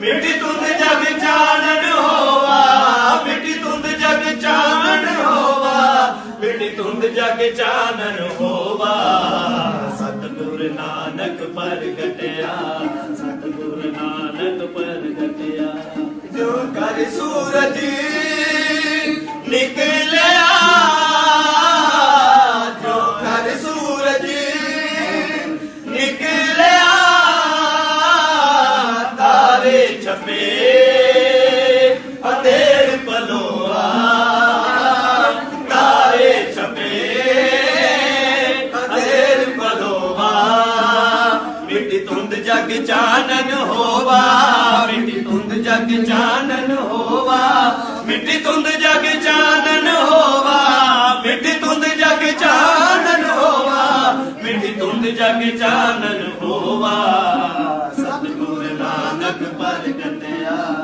ਮਿੱਟੀ ਤੁੰਦ ਜਗ ਚਾਨਣ ਹੋਵਾ ਮਿੱਟੀ ਤੁੰਦ ਜਗ ਚਾਨਣ ਹੋਵਾ ਮਿੱਟੀ ਤੁੰਦ ਜਗ ਚਾਨਣ ਹੋਵਾ ਸਤਿਗੁਰ ਨਾਨਕ ਪ੍ਰਗਟਿਆ, ਸਤਿਗੁਰ ਨਾਨਕ ਪ੍ਰਗਟਿਆ। ਜੋ ਕਰ ਸੂਰਜ ਨਿਕਲਿਆ ਛਪੇ ਅੰਧੇਰ ਪਲੋਆ। ਤਾਰੇ ਛਪੇ ਅੰਧੇਰ ਪਲੋਆ। ਮਿੱਟੀ ਤੁੰਦ ਜਗ ਚਾਨਣ ਹੋਵਾ। ਮਿੱਟੀ ਤੁੰਦ ਜਗ ਚਾਨਣ ਹੋਵਾ। ਮਿੱਟੀ ਤੁੰਦ ਜਗ ਚਾਨਣ ਹੋਵਾ। ਮਿੱਟੀ ਤੁੰਦ ਜਗ ਚਾਨਣ ਹੋਵਾ। ਮਿੱਟੀ ਤੁੰਦ ਜਗ ਚਾਨਣ ਜਗ ਪਰ ਕੰਨਿਆ